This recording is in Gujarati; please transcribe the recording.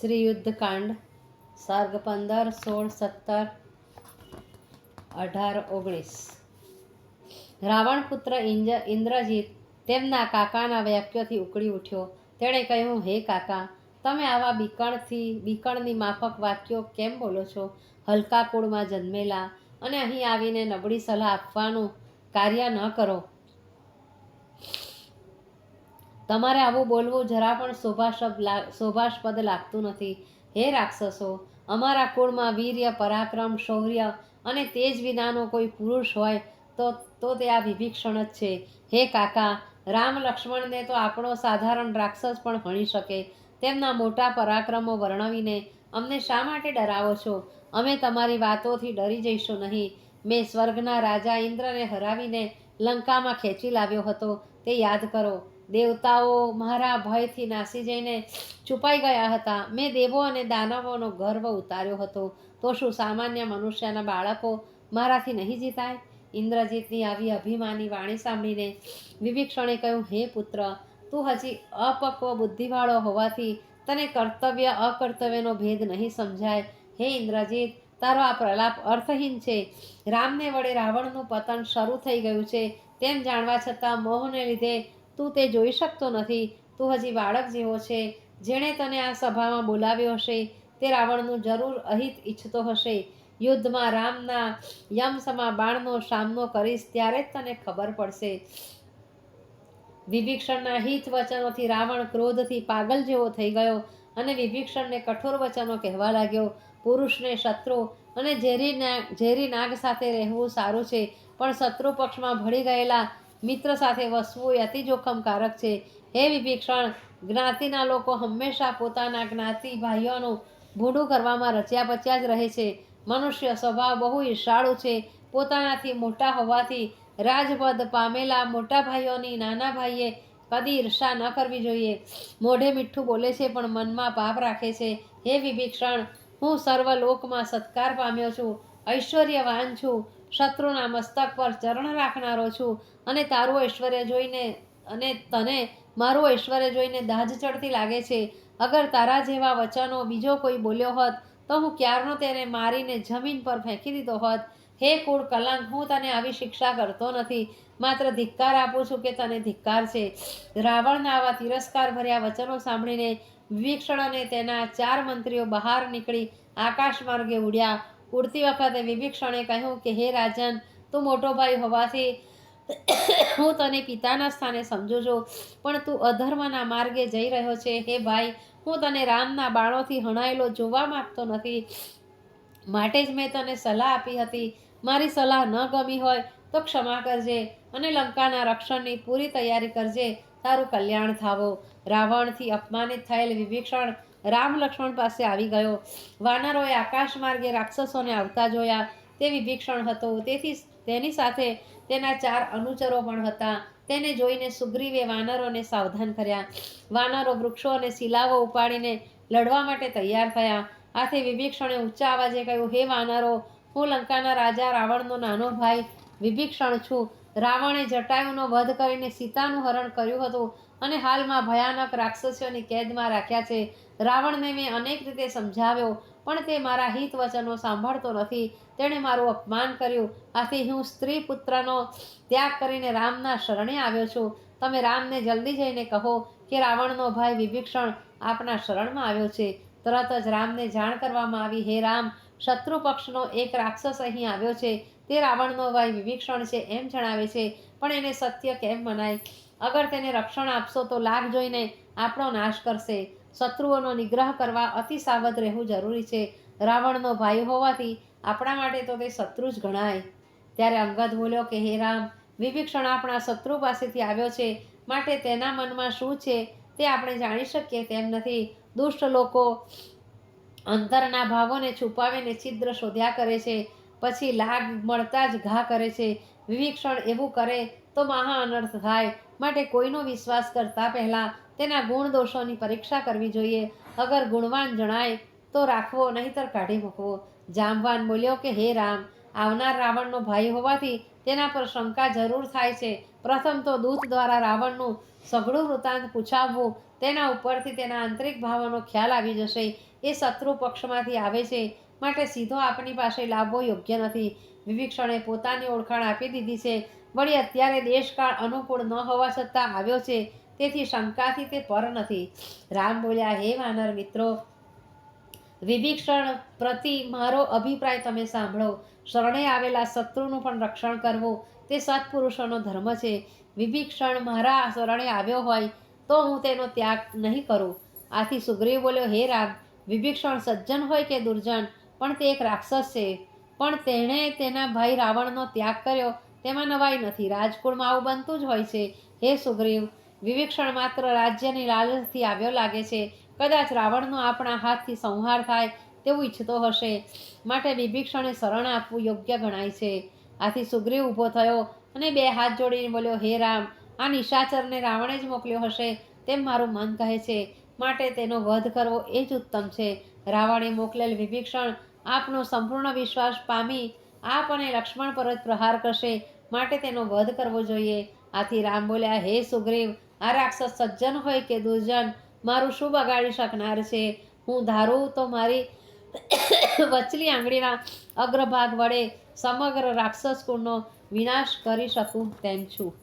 શ્રી યુદ્ધકાંડ સર્ગ પંદર, સોળ, સત્તર, અઢાર, ઓગણીસ. રાવણ પુત્ર ઇન્દ્રજીત તેમના કાકાના વાક્યોથી ઉકળી ઉઠ્યો. તેણે કહ્યું, હે કાકા, તમે આવા બીકણથી, બીકણની માફક વાક્યો કેમ બોલો છો? હલકા કુળમાં જન્મેલા અને અહીં આવીને નબળી સલાહ આપવાનું કાર્ય ન કરો. તમારે આવું બોલવું જરા પણ શોભાશબ શોભાસ્પદ લાગતું નથી. હે રાક્ષસો, અમારા કુળમાં વીર્ય, પરાક્રમ, શૌર્ય અને તેજ વિનાનો કોઈ પુરુષ હોય તો તો તે આ વિભીક્ષણ જ છે. હે કાકા, રામ લક્ષ્મણને તો આપણો સાધારણ રાક્ષસ પણ ભણી શકે. તેમના મોટા પરાક્રમો વર્ણવીને અમને શા માટે ડરાવો છો? અમે તમારી વાતોથી ડરી જઈશું નહીં. મેં સ્વર્ગના રાજા ઇન્દ્રને હરાવીને લંકામાં ખેંચી લાવ્યો હતો. તે યાદ કરો દેવતાઓ મારા ભયથી નાસી જઈને છુપાઈ ગયા હતા. મેં દેવો અને દાનવોનો ગર્વ ઉતાર્યો હતો. તો શું સામાન્ય મનુષ્યના બાળકો મારાથી નહીં જીતાય? ઇન્દ્રજીતની આવી અભિમાની વાણી સાંભળીને વિભીક્ષણે કહ્યું, હે પુત્ર, તું હજી અપક્વ બુદ્ધિવાળો હોવાથી તને કર્તવ્ય, અકર્તવ્યનો ભેદ નહીં સમજાય. હે ઇન્દ્રજીત, તારો આ પ્રલાપ અર્થહીન છે. રામને વડે રાવણનું પતન શરૂ થઈ ગયું છે. તેમ જાણવા છતાં મોહને લીધે તું તે જોઈ શકતો નથી. તું હજી બાળક જેવો છે. જેણે તને આ સભામાં બોલાવ્યો હશે, તે રાવણનું જરૂર અહિત ઈચ્છતો હશે. યુદ્ધમાં રામના યમસમા બાણનો સામનો કરીશ, ત્યારે જ તને ખબર પડશે. વિભીક્ષણના હિત વચનોથી રાવણ ક્રોધથી પાગલ જેવો થઈ ગયો અને વિભીક્ષણને કઠોર વચનો કહેવા લાગ્યો. પુરુષને શત્રુ અને ઝેરી ઝેરી નાગ સાથે રહેવું સારું છે, પણ શત્રુ પક્ષમાં ભળી ગયેલા મિત્ર સાથે વસવું એ અતિ જોખમકારક છે. હે વિભીક્ષણ જ્ઞાતિના લોકો હંમેશા પોતાના જ્ઞાતિ ભાઈઓનું ભૂંડું કરવામાં રચ્યા પચ્યા જ રહે છે. મનુષ્ય સ્વભાવ બહુ ઈર્ષાળુ છે. પોતાનાથી મોટા હોવાથી રાજપદ પામેલા મોટા ભાઈઓની નાના ભાઈએ કદી ઈર્ષા ન કરવી જોઈએ. મોઢે મીઠું બોલે છે પણ મનમાં પાપ રાખે છે. હે વિભીક્ષણ હું સર્વલોકમાં સત્કાર પામ્યો છું. ઐશ્વર્યવાન છું. શત્રુના મસ્તક પર ચરણ રાખનારો છું અને તારું ઐશ્વર્ય જોઈને અને તને મારું ઐશ્વર્ય જોઈને દાજ ચડતી લાગે છે. અગર તારા જેવા વચનો બીજો કોઈ બોલ્યો હોત, તો હું ક્યારનો તેને મારીને જમીન પર ફેંકી દીધો હોત? હે કુળ કલંક, હું તને આવી શિક્ષા કરતો નથી. માત્ર ધિક્કાર આપું છું કે તને ધિક્કાર છે. રાવણના આવા તિરસ્કાર ભર્યા વચનો સાંભળીને વિભીક્ષણ અને તેના ચાર મંત્રીઓ બહાર નીકળી આકાશ માર્ગે ઉડ્યા. ઉડતી વખતે વિભીક્ષણે કહ્યું કે, હે રાજન, તું મોટો ભાઈ હોવાથી હું તને પિતાના સ્થાને સમજુ છું, પણ તું અધર્મના માર્ગે જઈ રહ્યો છે. હે ભાઈ, હું તને રામના બાણોથી હણાયેલો જોવા માગતો નથી. માટે જ મેં તને સલાહ આપી હતી. મારી સલાહ ન ગમી હોય તો ક્ષમા કરજે અને લંકાના રક્ષણની પૂરી તૈયારી કરજે. તારું કલ્યાણ થાવો. રાવણથી અપમાનિત થયેલ વિભીક્ષણ રામ લક્ષ્મણ પાસે આવી ગયો. વાનરોએ આકાશ માર્ગે રાક્ષસોને આવતા જોયા. તે વિભીક્ષણ હતો. તેથી તેની સાથે તેના ચાર અનુચરો પણ હતા. તેને જોઈને સુગ્રીવે વાનરોને સાવધાન કર્યા. વાનરો વૃક્ષો અને શિલાઓ ઉપાડીને લડવા માટે તૈયાર થયા. આથી વિભીક્ષણે ઊંચા અવાજે કહ્યું, હે વાનરો, હું લંકાના રાજા રાવણનો નાનો ભાઈ. વિભીક્ષણ છું. રાવણે જટાયુનો વધ કરીને સીતાનું હરણ કર્યું હતું. અને હાલમાં ભયાનક રાક્ષસીઓની કેદમાં રાખ્યા છે. રાવણને મેં અનેક રીતે સમજાવ્યો, પણ તે મારા હિત વચનો સાંભળતો નથી. તેણે મારું અપમાન કર્યું. આથી હું સ્ત્રી પુત્રનો ત્યાગ કરીને રામના શરણે આવ્યો છું. તમે રામને જલ્દી જઈને કહો કે રાવણનો ભાઈ વિભીક્ષણ આપના શરણમાં આવ્યો છે. તરત જ રામને જાણ કરવામાં આવી, હે રામ, શત્રુ પક્ષનો એક રાક્ષસ અહીં આવ્યો છે. તે રાવણનો ભાઈ વિભીક્ષણ છે, એમ જણાવે છે. પણ એને સત્ય કેમ મનાય? અગર તેને રક્ષણ આપશો તો લાભ જોઈને આપણો નાશ કરશે. શત્રુઓનો નિગ્રહ કરવા અતિ સાવધ રહેવું જરૂરી છે. રાવણનો ભાઈ હોવાથી આપણા માટે તો તે શત્રુ જ ગણાય. ત્યારે અંગદ બોલ્યો કે, હે રામ વિભીક્ષણ આપણા શત્રુ પાસેથી આવ્યો છે. માટે તેના મનમાં શું છે તે આપણે જાણી શકીએ તેમ નથી. દુષ્ટ લોકો અંતરના ભાવોને છુપાવીને છિદ્ર શોધ્યા કરે છે. પછી લાગ મળતા જ ઘા કરે છે. વિભીક્ષણ એવું કરે તો મહા અનર્થ થાય. માટે કોઈનો વિશ્વાસ કરતા પહેલાં તેના ગુણ દોષોની પરીક્ષા કરવી જોઈએ. અગર ગુણવાન જણાય, તો રાખવો, નહીતર કાઢી મૂકવો. જામવાન બોલ્યો કે, હે રામ, આવનાર રાવણનો ભાઈ હોવાથી તેના પર શંકા જરૂર થાય છે. પ્રથમ તો દૂત દ્વારા રાવણનું સઘળું વૃત્તાંત પૂછાવવું, તેના ઉપરથી તેના આંતરિક ભાવોનો ખ્યાલ આવી જશે. એ શત્રુ પક્ષમાંથી આવે છે, માટે સીધો આપણી પાસે લાવવો યોગ્ય નથી. વિભીક્ષણે પોતાની ઓળખાણ આપી દીધી છે. વળી અત્યારે દેશકાળ અનુકૂળ ન હોવા છતાં આવ્યો છે, તેથી શંકાથી તે પર નથી. રામ બોલ્યા, હે વાનર મિત્રો વિભીક્ષણ પ્રતિ મારો અભિપ્રાય તમે સાંભળો. શરણે આવેલા શત્રુનું પણ રક્ષણ કરવું, તે સત્પુરુષોનો ધર્મ છે. વિભીક્ષણ મારા શરણે આવ્યો હોય, તો હું તેનો ત્યાગ નહીં કરું. આથી સુગ્રીવ બોલ્યો, હે રામ વિભીક્ષણ સજ્જન હોય કે દુર્જન, પણ તે એક રાક્ષસ છે. પણ તેણે તેના ભાઈ રાવણનો ત્યાગ કર્યો તેમાં નવાઈ નથી. રાજકુળમાં આવું બનતું જ હોય છે. હે સુગ્રીવ વિભીક્ષણ માત્ર રાજ્યની લાલચથી આવ્યો લાગે છે. કદાચ રાવણનો આપણા હાથથી સંહાર થાય તેવું ઈચ્છતો હશે. માટે વિભીક્ષણે શરણ આપવું યોગ્ય ગણાય છે. આથી સુગ્રીવ ઊભો થયો અને બે હાથ જોડીને બોલ્યો, હે રામ, આ નિશાચરને રાવણે જ મોકલ્યો હશે તેમ મારું મન કહે છે. માટે તેનો વધ કરવો એ જ ઉત્તમ છે. રાવણે મોકલેલ વિભીક્ષણ આપનો સંપૂર્ણ વિશ્વાસ પામી આપ અને લક્ષ્મણ પર જ પ્રહાર કરશે. માટે તેનો વધ કરવો જોઈએ. આથી રામ બોલ્યા, હે સુગ્રીવ, આ રાક્ષસ સજ્જન હોય કે દુર્જન? મારું શું બગાડી શકનાર છે? હું ધારું તો મારી વચલી આંગળીના અગ્રભાગ વડે સમગ્ર રાક્ષસ કુળનો વિનાશ કરી શકું તેમ છું.